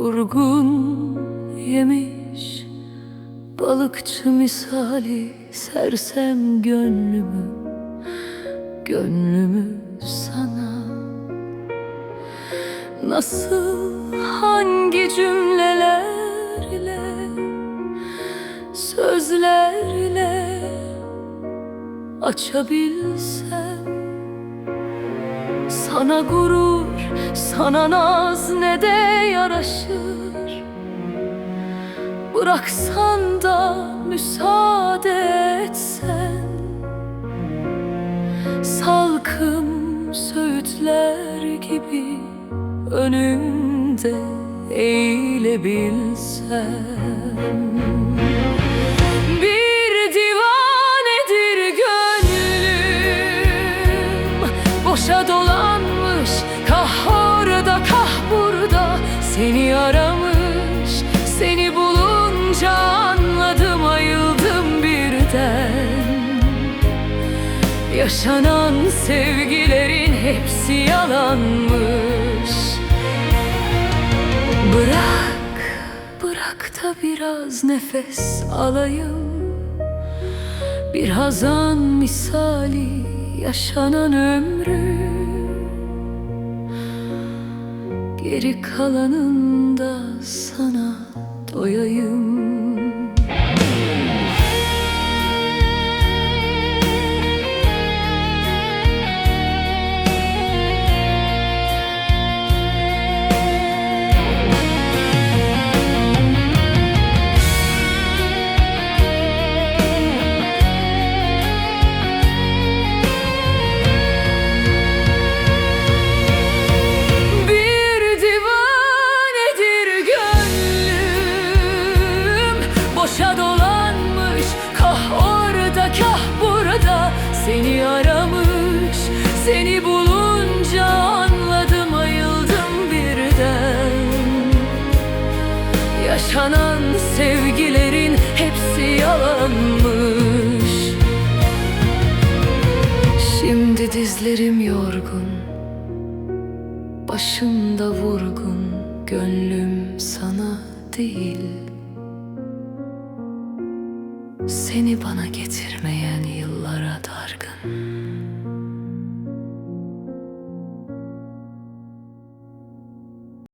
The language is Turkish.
yorgun yemiş Balıkçı misali sersem gönlümü Gönlümü sana. Nasıl hangi cümlelerle Sözlerle açabilsem? Sana gurur, sana naz ne de yaraşır Bıraksan da müsaade etsen. Salkım söğütler gibi önünde eğilebilsem Bir divanedir gönlüm. Boşa dolanmış kah orada kah burada Seni aramış seni bulunca anladım ayıldım birden. Yaşanan sevgilerin hepsi yalanmış. Bırak, bırak da biraz nefes alayım. Bir hazan misali yaşanan ömrü Geri kalanında sana doyayım Boşa dolanmış kah orada kah burada Seni aramış. Seni bulunca anladım ayıldım birden. Yaşanan sevgilerin hepsi yalanmış. Şimdi dizlerim yorgun Başımda vurgun Gönlüm sana değil seni bana getirmeyen yıllara dargın.